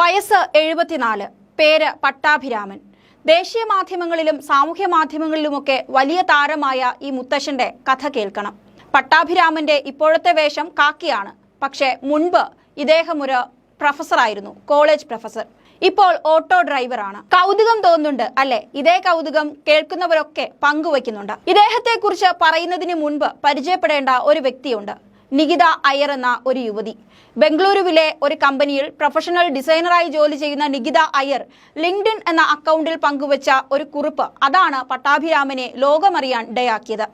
വയസ്സ് എഴുപത്തിനാല്. പേര് പട്ടാഭിരാമൻ. ദേശീയ മാധ്യമങ്ങളിലും സാമൂഹ്യ മാധ്യമങ്ങളിലുമൊക്കെ വലിയ താരമായ ഈ മുത്തശ്ശന്റെ കഥ കേൾക്കണം. പട്ടാഭിരാമന്റെ ഇപ്പോഴത്തെ വേഷം കാക്കിയാണ്. പക്ഷേ മുൻപ് ഇദ്ദേഹം ഒരു പ്രൊഫസറായിരുന്നു കോളേജ് പ്രൊഫസർ. ഇപ്പോൾ ഓട്ടോ ഡ്രൈവറാണ്. കൗതുകം തോന്നുന്നുണ്ട് അല്ലെ? ഇതേ കൗതുകം കേൾക്കുന്നവരൊക്കെ പങ്കുവയ്ക്കുന്നുണ്ട്. ഇദ്ദേഹത്തെ കുറിച്ച് പറയുന്നതിന് മുൻപ് പരിചയപ്പെടേണ്ട ഒരു വ്യക്തിയുണ്ട്. നികിത അയ്യർ എന്ന ഒരു യുവതി. ബംഗളൂരുവിലെ ഒരു കമ്പനിയിൽ പ്രൊഫഷണൽ ഡിസൈനറായി ജോലി ചെയ്യുന്ന നികിത അയ്യർ ലിങ്ക്ഡിൻ എന്ന അക്കൗണ്ടിൽ പങ്കുവച്ച ഒരു കുറിപ്പ് അതാണ് പട്ടാഭിരാമനെ ലോകമറിയാൻ ഇടയാക്കിയത്.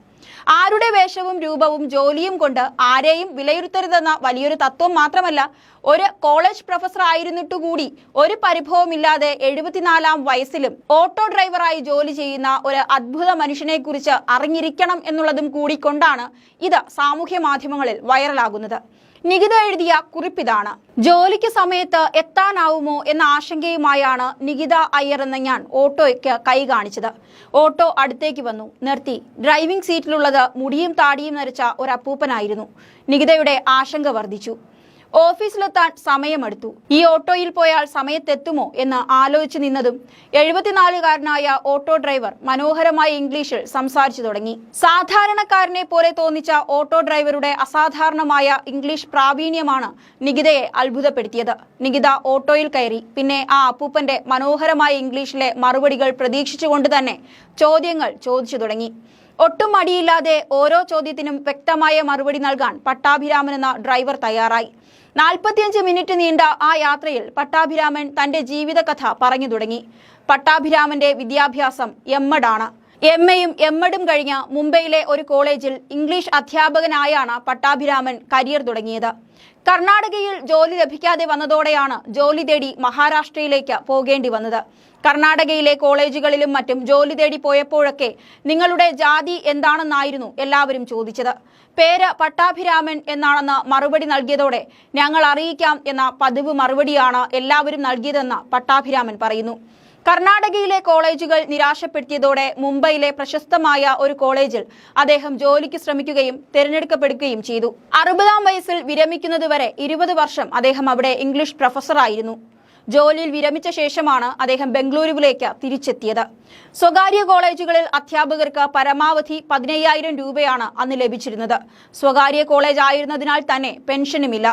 ആരുടെ വേഷവും രൂപവും ജോലിയും കൊണ്ട് ആരെയും വിലയിരുത്തരുതെന്ന വലിയൊരു തത്വം മാത്രമല്ല ഒരു കോളേജ് പ്രൊഫസർ ആയിരുന്നിട്ടുകൂടി ഒരു പരിഭവമില്ലാതെ എഴുപത്തിനാലാം വയസ്സിലും ഓട്ടോ ഡ്രൈവറായി ജോലി ചെയ്യുന്ന ഒരു അത്ഭുത മനുഷ്യനെ കുറിച്ച് അറിഞ്ഞിരിക്കണം എന്നുള്ളതും കൂടി കൊണ്ടാണ് ഇത് സാമൂഹ്യ മാധ്യമങ്ങളിൽ വൈറലാകുന്നത്. നികിത എഴുതിയ കുറിപ്പിതാണ്. ജോലിക്ക് സമയത്ത് എത്താനാവുമോ എന്ന ആശങ്കയുമായാണ് നികിത അയ്യർ എന്ന ഞാൻ ഓട്ടോയ്ക്ക് കൈ കാണിച്ചത്. ഓട്ടോ അടുത്തേക്ക് വന്നു. നിർത്തി. ഡ്രൈവിംഗ് സീറ്റിലുള്ളത് മുടിയും താടിയും നരച്ച ഒരു അപ്പൂപ്പനായിരുന്നു. നികിതയുടെ ആശങ്ക വർദ്ധിച്ചു. ഓഫീസിലെത്താൻ സമയമെടുത്തു. ഈ ഓട്ടോയിൽ പോയാൽ സമയത്തെത്തുമോ എന്ന് ആലോചിച്ചു നിന്നതും എഴുപത്തിനാലുകാരനായ ഓട്ടോ ഡ്രൈവർ മനോഹരമായ ഇംഗ്ലീഷിൽ സംസാരിച്ചു തുടങ്ങി. സാധാരണക്കാരനെ പോലെ തോന്നിച്ച ഓട്ടോ ഡ്രൈവറുടെ അസാധാരണമായ ഇംഗ്ലീഷ് പ്രാവീണ്യമാണ് നികിതയെ അത്ഭുതപ്പെടുത്തിയത്. നികിത ഓട്ടോയിൽ കയറി. പിന്നെ ആ അപ്പൂപ്പന്റെ മനോഹരമായ ഇംഗ്ലീഷിലെ മറുപടികൾ പ്രതീക്ഷിച്ചുകൊണ്ട് തന്നെ ചോദ്യങ്ങൾ ചോദിച്ചു തുടങ്ങി. ഒട്ടും മടിയില്ലാതെ ഓരോ ചോദ്യത്തിനും വ്യക്തമായ മറുപടി നൽകാൻ പട്ടാഭിരാമൻ എന്ന ഡ്രൈവർ തയ്യാറായി. നാൽപ്പത്തിയഞ്ച് മിനിറ്റ് നീണ്ട ആ യാത്രയിൽ പട്ടാഭിരാമൻ തന്റെ ജീവിതകഥ പറഞ്ഞു തുടങ്ങി. പട്ടാഭിരാമന്റെ വിദ്യാഭ്യാസം എമ്മഡാണ് എം എയും എംഎഡും കഴിഞ്ഞ മുംബൈയിലെ ഒരു കോളേജിൽ ഇംഗ്ലീഷ് അധ്യാപകനായാണ് പട്ടാഭിരാമൻ കരിയർ തുടങ്ങിയത്. കർണാടകയിൽ ജോലി ലഭിക്കാതെ വന്നതോടെയാണ് ജോലി തേടി മഹാരാഷ്ട്രയിലേക്ക് പോകേണ്ടി വന്നത്. കർണാടകയിലെ കോളേജുകളിലും മറ്റും ജോലി തേടി പോയപ്പോഴൊക്കെ നിങ്ങളുടെ ജാതി എന്താണെന്നായിരുന്നു എല്ലാവരും ചോദിച്ചത്. പേര് പട്ടാഭിരാമൻ എന്നാണെന്ന് മറുപടി നൽകിയതോടെ ഞങ്ങൾ അറിയിക്കാം എന്ന പതിവ് മറുപടിയാണ് എല്ലാവരും നൽകിയതെന്ന് പട്ടാഭിരാമൻ പറയുന്നു. കർണാടകയിലെ കോളേജുകൾ നിരാശപ്പെടുത്തിയതോടെ മുംബൈയിലെ പ്രശസ്തമായ ഒരു കോളേജിൽ അദ്ദേഹം ജോലിക്ക് ശ്രമിക്കുകയും തിരഞ്ഞെടുക്കപ്പെടുകയും ചെയ്തു. അറുപതാം വയസ്സിൽ വിരമിക്കുന്നതുവരെ ഇരുപത് വർഷം അദ്ദേഹം അവിടെ ഇംഗ്ലീഷ് പ്രൊഫസറായിരുന്നു. ജോലിയിൽ വിരമിച്ച ശേഷമാണ് അദ്ദേഹം ബംഗളൂരുവിലേക്ക് തിരിച്ചെത്തിയത്. സ്വകാര്യ കോളേജുകളിൽ അധ്യാപകർക്ക് പരമാവധി പതിനയ്യായിരം രൂപയാണ് അന്ന് ലഭിച്ചിരുന്നത്. സ്വകാര്യ കോളേജ് ആയിരുന്നതിനാൽ തന്നെ പെൻഷനുമില്ല.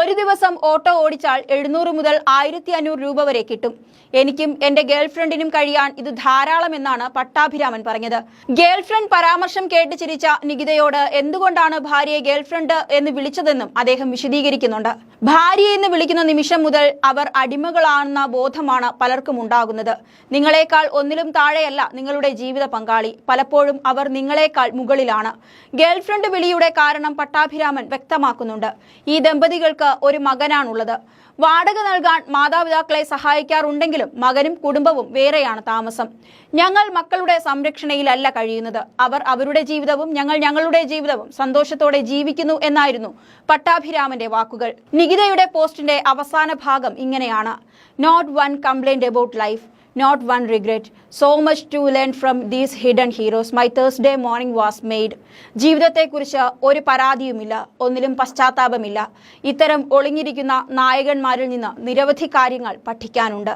ഒരു ദിവസം ഓട്ടോ ഓടിച്ചാൽ എഴുന്നൂറ് മുതൽ ആയിരത്തി അഞ്ഞൂറ് രൂപ വരെ കിട്ടും. എനിക്കും എന്റെ ഗേൾഫ്രണ്ടിനും കഴിയാൻ ഇത് ധാരാളമെന്നാണ് പട്ടാഭിരാമൻ പറഞ്ഞത്. ഗേൾഫ്രണ്ട് പരാമർശം കേട്ട് ചിരിച്ച നികിതയോട് എന്തുകൊണ്ടാണ് ഭാര്യയെ ഗേൾഫ്രണ്ട് എന്ന് വിളിച്ചതെന്നും അദ്ദേഹം വിശദീകരിക്കുന്നുണ്ട്. ഭാര്യ എന്ന് വിളിക്കുന്ന നിമിഷം മുതൽ അവർ അടിമകളാണെന്ന ബോധമാണ് പലർക്കും ഉണ്ടാകുന്നത്. നിങ്ങളെക്കാൾ ഒന്നിലും താഴെയല്ല നിങ്ങളുടെ ജീവിത പങ്കാളി. പലപ്പോഴും അവർ നിങ്ങളെക്കാൾ മുകളിലാണ്. ഗേൾഫ്രണ്ട് വിളിയുടെ കാരണം പട്ടാഭിരാമൻ വ്യക്തമാക്കുന്നുണ്ട്. ഈ ദമ്പതികൾക്ക് ഒരു മകനാണുള്ളത്. വാടക നൽകാൻ മാതാപിതാക്കളെ സഹായിക്കാറുണ്ടെങ്കിലും മകനും കുടുംബവും വേറെയാണ് താമസം. ഞങ്ങൾ മക്കളുടെ സംരക്ഷണയിലല്ല കഴിയുന്നത്. അവർ അവരുടെ ജീവിതവും ഞങ്ങൾ ഞങ്ങളുടെ ജീവിതവും സന്തോഷത്തോടെ ജീവിക്കുന്നു എന്നായിരുന്നു പട്ടാഭിരാമന്റെ വാക്കുകൾ. നികിതയുടെ പോസ്റ്റിന്റെ അവസാന ഭാഗം ഇങ്ങനെയാണ്. Not one complaint about life not one regret so much to learn from these hidden heroes my Thursday morning was made ജീവിതത്തെക്കുറിച്ച് ഒരു പരാതിയുമില്ല ഒന്നിലും പശ്ചാത്താപമില്ല. ഇത്തരം ഒളിഞ്ഞിരിക്കുന്ന നായകന്മാരിൽ നിന്ന് നിരവധി കാര്യങ്ങൾ പഠിക്കാനുണ്ട്.